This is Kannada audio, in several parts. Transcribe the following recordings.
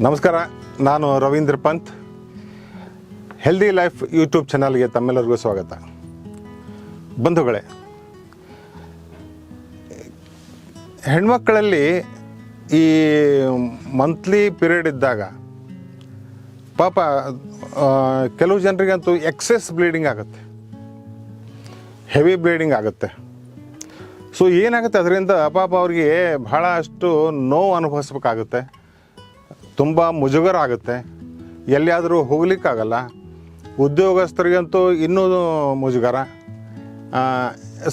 ನಮಸ್ಕಾರ, ನಾನು Ravindra Pant. Healthy life YouTube ಚಾನಲ್ಗೆ ತಮ್ಮೆಲ್ಲರಿಗೂ ಸ್ವಾಗತ. ಬಂಧುಗಳೇ ಹೆಣ್ಮಕ್ಕಳಲ್ಲಿ ಈ ಮಂತ್ಲಿ ಪೀರಿಯಡ್ ಇದ್ದಾಗ ಪಾಪ ಕೆಲವು ಜನರಿಗಂತೂ ಎಕ್ಸೆಸ್ ಬ್ಲೀಡಿಂಗ್ ಆಗುತ್ತೆ. ಹೆವಿ ಬ್ಲೀಡಿಂಗ್ ಆಗುತ್ತೆ. ಸೊ ಏನಾಗುತ್ತೆ? ಅದರಿಂದ ಪಾಪ ಅವ್ರಿಗೆ ಬಹಳಷ್ಟು ನೋವು ಅನುಭವಿಸ್ಬೇಕಾಗುತ್ತೆ. ತುಂಬ ಮುಜುಗರ ಆಗುತ್ತೆ ಎಲ್ಲಿಯಾದರೂ ಹೋಗ್ಲಿಕ್ಕಾಗಲ್ಲ. ಉದ್ಯೋಗಸ್ಥರಿಗಂತೂ ಇನ್ನೂ ಮುಜುಗರ.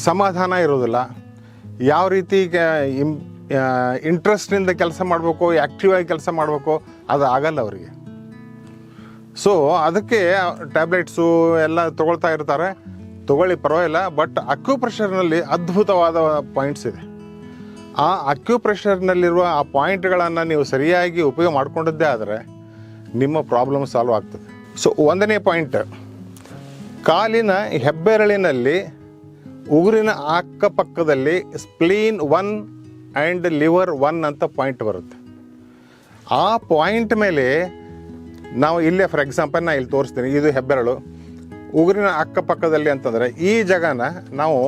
ಸಮಾಧಾನ ಇರೋದಿಲ್ಲ. ಯಾವ ರೀತಿ ಇಂಟ್ರೆಸ್ಟ್ನಿಂದ ಕೆಲಸ ಮಾಡಬೇಕು ಆ್ಯಕ್ಟಿವ್ ಆಗಿ ಕೆಲಸ ಮಾಡಬೇಕು, ಅದು ಆಗಲ್ಲ ಅವರಿಗೆ. ಸೊ ಅದಕ್ಕೆ ಟ್ಯಾಬ್ಲೆಟ್ಸು ಎಲ್ಲ ತೊಗೊಳ್ತಾ ಇರ್ತಾರೆ. ತಗೊಳ್ಳಿ ಪರವಾಗಿಲ್ಲ ಬಟ್ ಅಕ್ಯೂಪ್ರೆಷರ್ನಲ್ಲಿ ಅದ್ಭುತವಾದ ಪಾಯಿಂಟ್ಸ್ ಇದೆ. ಆ ಅಕ್ಯುಪ್ರೆಷರ್ನಲ್ಲಿರುವ ಆ ಪಾಯಿಂಟ್ಗಳನ್ನು ನೀವು ಸರಿಯಾಗಿ ಉಪಯೋಗ ಮಾಡಿಕೊಂಡಿದ್ದೇ ಆದರೆ ನಿಮ್ಮ ಪ್ರಾಬ್ಲಮ್ ಸಾಲ್ವ್ ಆಗ್ತದೆ. ಸೊ ಒಂದನೇ ಪಾಯಿಂಟ್ ಕಾಲಿನ ಹೆಬ್ಬೆರಳಿನಲ್ಲಿ ಉಗುರಿನ ಅಕ್ಕಪಕ್ಕದಲ್ಲಿ spleen one and liver one ಅಂತ ಪಾಯಿಂಟ್ ಬರುತ್ತೆ. ಆ ಪಾಯಿಂಟ್ ಮೇಲೆ ನಾವು ಇಲ್ಲೇ ಫಾರ್ ಎಕ್ಸಾಂಪಲ್ ನಾ ಇಲ್ಲಿ ತೋರಿಸ್ತೀನಿ, ಇದು ಹೆಬ್ಬೆರಳು. ಉಗುರಿನ ಅಕ್ಕಪಕ್ಕದಲ್ಲಿ ಅಂತಂದರೆ ಈ ಜಾಗನ ನಾವು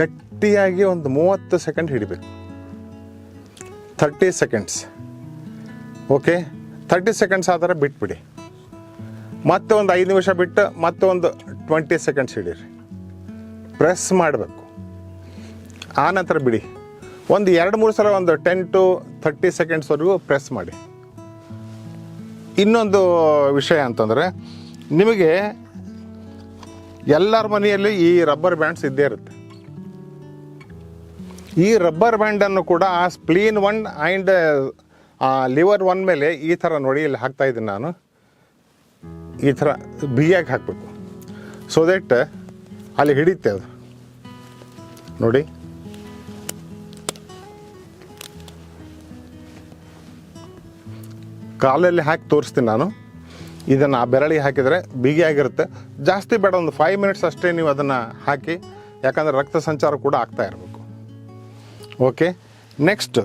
ಗಟ್ಟಿಯಾಗಿ ಒಂದು ಮೂವತ್ತು ಸೆಕೆಂಡ್ ಹಿಡಿಬೇಕು. Thirty seconds okay thirty seconds ಆದರೆ ಬಿಟ್ಬಿಡಿ. ಮತ್ತೆ ಒಂದು ಐದು ನಿಮಿಷ ಬಿಟ್ಟು ಮತ್ತೆ ಒಂದು ಟ್ವೆಂಟಿ ಸೆಕೆಂಡ್ಸ್ ಹಿಡೀರಿ. ಪ್ರೆಸ್ ಮಾಡಬೇಕು. ಆ ನಂತರ ಬಿಡಿ. ಒಂದು ಎರಡು ಮೂರು ಸಲ ಒಂದು ಟೆನ್ ಟು ಥರ್ಟಿ ಸೆಕೆಂಡ್ಸ್ವರೆಗೂ ಪ್ರೆಸ್ ಮಾಡಿ. ಇನ್ನೊಂದು ವಿಷಯ ಅಂತಂದರೆ, ನಿಮಗೆ ಎಲ್ಲರ ಮನೆಯಲ್ಲಿ ಈ ರಬ್ಬರ್ ಬ್ಯಾಂಡ್ಸ್ ಇದ್ದೇ ಇರುತ್ತೆ. ಈ ರಬ್ಬರ್ ಬ್ಯಾಂಡನ್ನು ಕೂಡ ಆ spleen one and liver one ಮೇಲೆ ಈ ಥರ ನೋಡಿ ಇಲ್ಲಿ ಹಾಕ್ತಾ ಇದ್ದೀನಿ ನಾನು. ಈ ಥರ ಬಿಗಿಯಾಗಿ ಹಾಕಬೇಕು. ಸೊ ದಟ್ ಅಲ್ಲಿ ಹಿಡಿಯುತ್ತೆ ಅದು. ನೋಡಿ. ಕಾಲಲ್ಲಿ ಹಾಕಿ ತೋರಿಸ್ತೀನಿ ನಾನು. ಇದನ್ನು ಆ ಬೆರಳಿಗೆ ಹಾಕಿದರೆ ಬಿಗಿಯಾಗಿರುತ್ತೆ. ಜಾಸ್ತಿ ಬೇಡ, ಒಂದು ಫೈವ್ ಮಿನಿಟ್ಸ್ ಅಷ್ಟೇ ನೀವು ಅದನ್ನು ಹಾಕಿ, ಯಾಕಂದರೆ ರಕ್ತ ಸಂಚಾರ ಕೂಡ ಆಗ್ತಾ ಇರಬೇಕು. ಓಕೆ? ನೆಕ್ಸ್ಟ್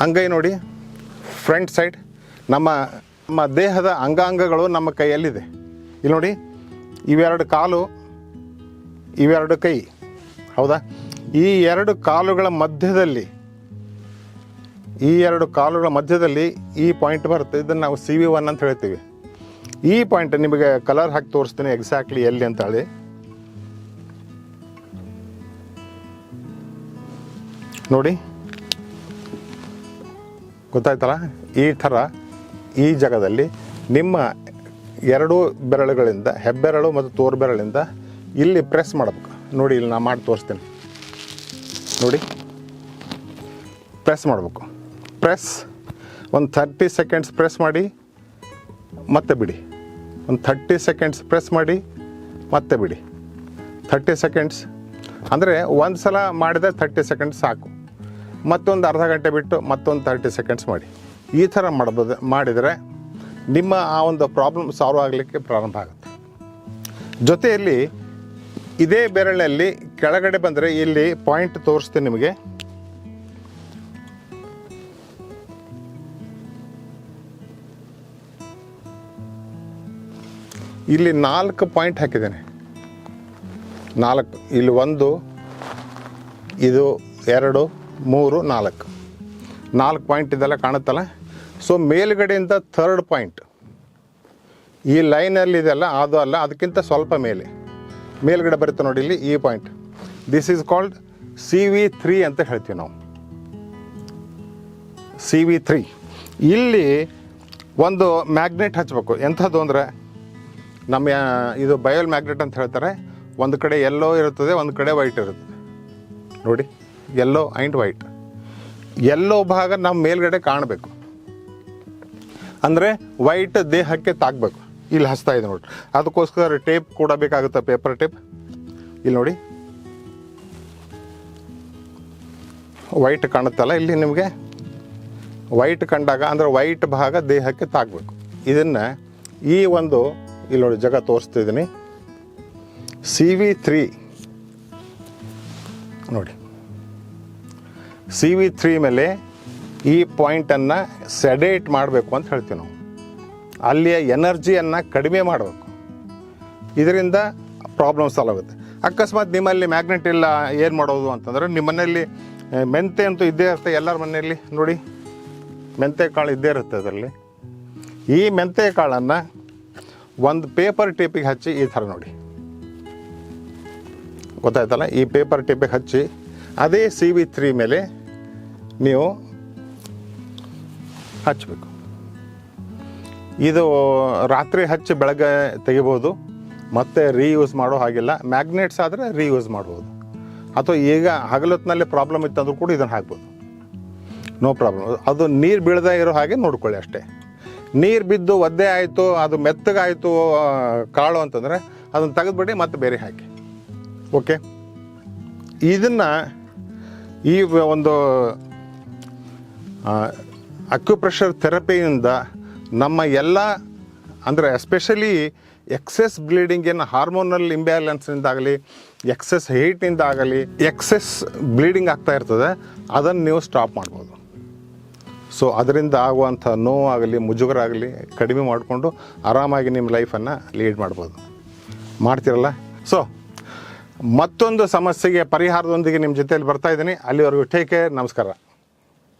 ಅಂಗೈ ನೋಡಿ. ಫ್ರಂಟ್ ಸೈಡ್ ನಮ್ಮ ನಮ್ಮ ದೇಹದ ಅಂಗಾಂಗಗಳು ನಮ್ಮ ಕೈಯಲ್ಲಿದೆ. ಇಲ್ಲಿ ನೋಡಿ, ಇವೆರಡು ಕಾಲು, ಇವೆರಡು ಕೈ. ಹೌದಾ? ಈ ಎರಡು ಕಾಲುಗಳ ಮಧ್ಯದಲ್ಲಿ, ಈ ಎರಡು ಕಾಲುಗಳ ಮಧ್ಯದಲ್ಲಿ ಈ ಪಾಯಿಂಟ್ ಬರುತ್ತೆ. ಇದನ್ನು ನಾವು ಸಿ ವಿ ಒನ್ ಅಂತ ಹೇಳ್ತೀವಿ. ಈ ಪಾಯಿಂಟ್ ನಿಮಗೆ ಕಲರ್ ಹಾಕಿ ತೋರಿಸ್ತೀನಿ ಎಕ್ಸಾಕ್ಟ್ಲಿ ಎಲ್ಲಿ ಅಂತ ನೋಡಿ. ಗೊತ್ತಾಯ್ತಲ್ಲ? ಈ ಥರ ಈ ಜಾಗದಲ್ಲಿ ನಿಮ್ಮ ಎರಡು ಬೆರಳುಗಳಿಂದ, ಹೆಬ್ಬೆರಳು ಮತ್ತು ತೋರ್ಬೆರಳಿಂದ ಇಲ್ಲಿ ಪ್ರೆಸ್ ಮಾಡಬೇಕು. ನೋಡಿ, ಇಲ್ಲಿ ನಾನು ಮಾಡಿ ತೋರಿಸ್ತೀನಿ. ನೋಡಿ. ಪ್ರೆಸ್ ಮಾಡಬೇಕು. ಪ್ರೆಸ್ ಒಂದು ಥರ್ಟಿ ಸೆಕೆಂಡ್ಸ್ ಪ್ರೆಸ್ ಮಾಡಿ, ಮತ್ತೆ ಬಿಡಿ. ಒಂದು ಥರ್ಟಿ ಸೆಕೆಂಡ್ಸ್ ಪ್ರೆಸ್ ಮಾಡಿ, ಮತ್ತೆ ಬಿಡಿ. ಥರ್ಟಿ ಸೆಕೆಂಡ್ಸ್ ಅಂದರೆ ಒಂದು ಸಲ ಮಾಡಿದರೆ ಥರ್ಟಿ ಸೆಕೆಂಡ್ಸ್ ಸಾಕು. ಮತ್ತೊಂದು ಅರ್ಧ ಗಂಟೆ ಬಿಟ್ಟು ಮತ್ತೊಂದು ತರ್ಟಿ ಸೆಕೆಂಡ್ಸ್ ಮಾಡಿ. ಈ ಥರ ಮಾಡ್ಬೋದು, ಮಾಡಿದರೆ ನಿಮ್ಮ ಆ ಒಂದು ಪ್ರಾಬ್ಲಮ್ ಸಾಲ್ವ್ ಆಗಲಿಕ್ಕೆ ಪ್ರಾರಂಭ ಆಗುತ್ತೆ. ಜೊತೆಯಲ್ಲಿ ಇದೇ ಬೆರಳಲ್ಲಿ ಕೆಳಗಡೆ ಬಂದರೆ ಇಲ್ಲಿ ಪಾಯಿಂಟ್ ತೋರಿಸ್ತೀನಿ ನಿಮಗೆ. ಇಲ್ಲಿ ನಾಲ್ಕು ಪಾಯಿಂಟ್ ಹಾಕಿದ್ದೇನೆ. ನಾಲ್ಕು, ಇಲ್ಲಿ ಒಂದು, ಇದು ಎರಡು ಮೂರು, ನಾಲ್ಕು. ನಾಲ್ಕು ಪಾಯಿಂಟ್ ಇದೆಲ್ಲ ಕಾಣುತ್ತಲ್ಲ? ಸೊ ಮೇಲುಗಡೆಯಿಂದ ಥರ್ಡ್ ಪಾಯಿಂಟ್ ಈ ಲೈನಲ್ಲಿ ಇದೆಲ್ಲ, ಅದು ಅಲ್ಲ, ಅದಕ್ಕಿಂತ ಸ್ವಲ್ಪ ಮೇಲೆ. ಮೇಲ್ಗಡೆ ಬರುತ್ತೆ ನೋಡಿ ಇಲ್ಲಿ, ಈ point this is called C V three ಅಂತ ಹೇಳ್ತೀವಿ ನಾವು. ಸಿ ವಿ ತ್ರೀ ಇಲ್ಲಿ ಒಂದು ಮ್ಯಾಗ್ನೆಟ್ ಹಚ್ಚಬೇಕು ಎಂಥದ್ದು ಅಂದರೆ, ನಮ್ಮ ಇದು ಬಯೋಲ್ ಮ್ಯಾಗ್ನೆಟ್ ಅಂತ ಹೇಳ್ತಾರೆ. ಒಂದು ಕಡೆ ಎಲ್ಲೋ ಇರುತ್ತದೆ, ಒಂದು ಕಡೆ ವೈಟ್ ಇರುತ್ತದೆ. ನೋಡಿ. ಎಲ್ಲೋ ಆ್ಯಂಡ್ ವೈಟ್ ಎಲ್ಲೋ ಭಾಗ ನಮ್ಮ ಮೇಲ್ಗಡೆ ಕಾಣಬೇಕು. ಅಂದರೆ ವೈಟ್ ದೇಹಕ್ಕೆ ತಾಗಬೇಕು ಇಲ್ಲಿ ಹಸ್ತಾ ಇದೆ ನೋಡಿ ಅದಕ್ಕೋಸ್ಕರ ಟೇಪ್ ಕೂಡ ಬೇಕಾಗುತ್ತೆ ಪೇಪರ್ ಟೇಪ್ ಇಲ್ಲಿ ನೋಡಿ. ವೈಟ್ ಕಾಣುತ್ತಲ್ಲ, ಇಲ್ಲಿ ನಿಮಗೆ ವೈಟ್ ಕಂಡಾಗ, ಅಂದರೆ ವೈಟ್ ಭಾಗ ದೇಹಕ್ಕೆ ತಾಗಬೇಕು ಇದನ್ನು ಈ ಒಂದು, ಇಲ್ಲಿ ನೋಡಿ, ಜಗ ತೋರಿಸ್ತಿದ್ದೀನಿ ಸಿ ವಿ ತ್ರೀ ನೋಡಿ. ಸಿ ವಿ ತ್ರೀ ಮೇಲೆ ಈ ಪಾಯಿಂಟನ್ನು ಸೆಡೇಟ್ ಮಾಡಬೇಕು ಅಂತ ಹೇಳ್ತೀವಿ ನಾವು. ಅಲ್ಲಿಯ ಎನರ್ಜಿಯನ್ನು ಕಡಿಮೆ ಮಾಡಬೇಕು. ಇದರಿಂದ ಪ್ರಾಬ್ಲಮ್ ಸಾಲ್ವ್ ಆಗುತ್ತೆ. ಅಕಸ್ಮಾತ್ ನಿಮ್ಮಲ್ಲಿ ಮ್ಯಾಗ್ನೆಟ್ ಇಲ್ಲ, ಏನು ಮಾಡೋದು ಅಂತಂದ್ರೆ ನಿಮ್ಮ ಮನೆಯಲ್ಲಿ ಮೆಂತೆ ಅಂತೂ ಇದ್ದೇ ಇರುತ್ತೆ, ಎಲ್ಲರ ಮನೆಯಲ್ಲಿ ನೋಡಿ. ಮೆಂತೆ ಕಾಳು ಇದ್ದೇ ಇರುತ್ತೆ ಅದರಲ್ಲಿ. ಈ ಮೆಂತೆ ಕಾಳನ್ನು ಒಂದು ಪೇಪರ್ ಟೇಪಿಗೆ ಹಚ್ಚಿ ಈ ಥರ ನೋಡಿ. ಗೊತ್ತಾಯ್ತಲ್ಲ? ಈ ಪೇಪರ್ ಟೇಪಿಗೆ ಹಚ್ಚಿ, ಅದೇ ಸಿ ವಿ ತ್ರೀ ಮೇಲೆ ನೀವು ಹಚ್ಚಬೇಕು. ಇದು ರಾತ್ರಿ ಹಚ್ಚಿ ಬೆಳಗ್ಗೆ ತೆಗಿಬೋದು, ಮತ್ತೆ ರೀಯೂಸ್ ಮಾಡೋ ಹಾಗಿಲ್ಲ. ಮ್ಯಾಗ್ನೆಟ್ಸ್ ಆದರೆ ರೀಯೂಸ್ ಮಾಡ್ಬೋದು. ಅಥವಾ ಈಗ ಹಗಲೊತ್ತಿನಲ್ಲಿ ಪ್ರಾಬ್ಲಮ್ ಇತ್ತಂದ್ರೂ ಕೂಡ ಇದನ್ನು ಹಾಕ್ಬೋದು. ನೋ ಪ್ರಾಬ್ಲಮ್ ಅದು ನೀರು ಬೀಳದೇ ಇರೋ ಹಾಗೆ ನೋಡ್ಕೊಳ್ಳಿ ಅಷ್ಟೇ. ನೀರು ಬಿದ್ದು ಒದ್ದೆ ಆಯಿತು, ಅದು ಮೆತ್ತಗಾಯಿತು ಕಾಳು ಅಂತಂದರೆ ಅದನ್ನು ತೆಗೆದುಬಿಡಿ, ಮತ್ತೆ ಬೇರೆ ಹಾಕಿ. ಓಕೆ ಇದನ್ನು ಈ ಒಂದು ಅಕ್ಯುಪ್ರೆಷರ್ ಥೆರಪಿಯಿಂದ ನಮ್ಮ ಎಲ್ಲ, ಅಂದರೆ ಎಸ್ಪೆಷಲಿ ಎಕ್ಸೆಸ್ ಬ್ಲೀಡಿಂಗ್ ಏನು ಹಾರ್ಮೋನಲ್ ಇಂಬ್ಯಾಲೆನ್ಸ್ನಿಂದಾಗಲಿ ಎಕ್ಸೆಸ್ ಹೀಟ್ನಿಂದ ಆಗಲಿ ಎಕ್ಸೆಸ್ ಬ್ಲೀಡಿಂಗ್ ಆಗ್ತಾ ಇರ್ತದೆ, ಅದನ್ನು ನೀವು ಸ್ಟಾಪ್ ಮಾಡ್ಬೋದು. ಸೊ ಅದರಿಂದ ಆಗುವಂಥ ನೋವಾಗಲಿ ಮುಜುಗರ ಆಗಲಿ ಕಡಿಮೆ ಮಾಡಿಕೊಂಡು ಆರಾಮಾಗಿ ನಿಮ್ಮ ಲೈಫನ್ನು ಲೀಡ್ ಮಾಡ್ಬೋದು. ಮಾಡ್ತಿರಲ್ಲ? ಸೊ ಮತ್ತೊಂದು ಸಮಸ್ಯೆಗೆ ಪರಿಹಾರದೊಂದಿಗೆ ನಿಮ್ಮ ಜೊತೆಯಲ್ಲಿ ಬರ್ತಾ ಇದ್ದೀನಿ. ಅಲ್ಲಿವರೆಗೂ ಟೇಕ್ ಕೇರ್ ನಮಸ್ಕಾರ.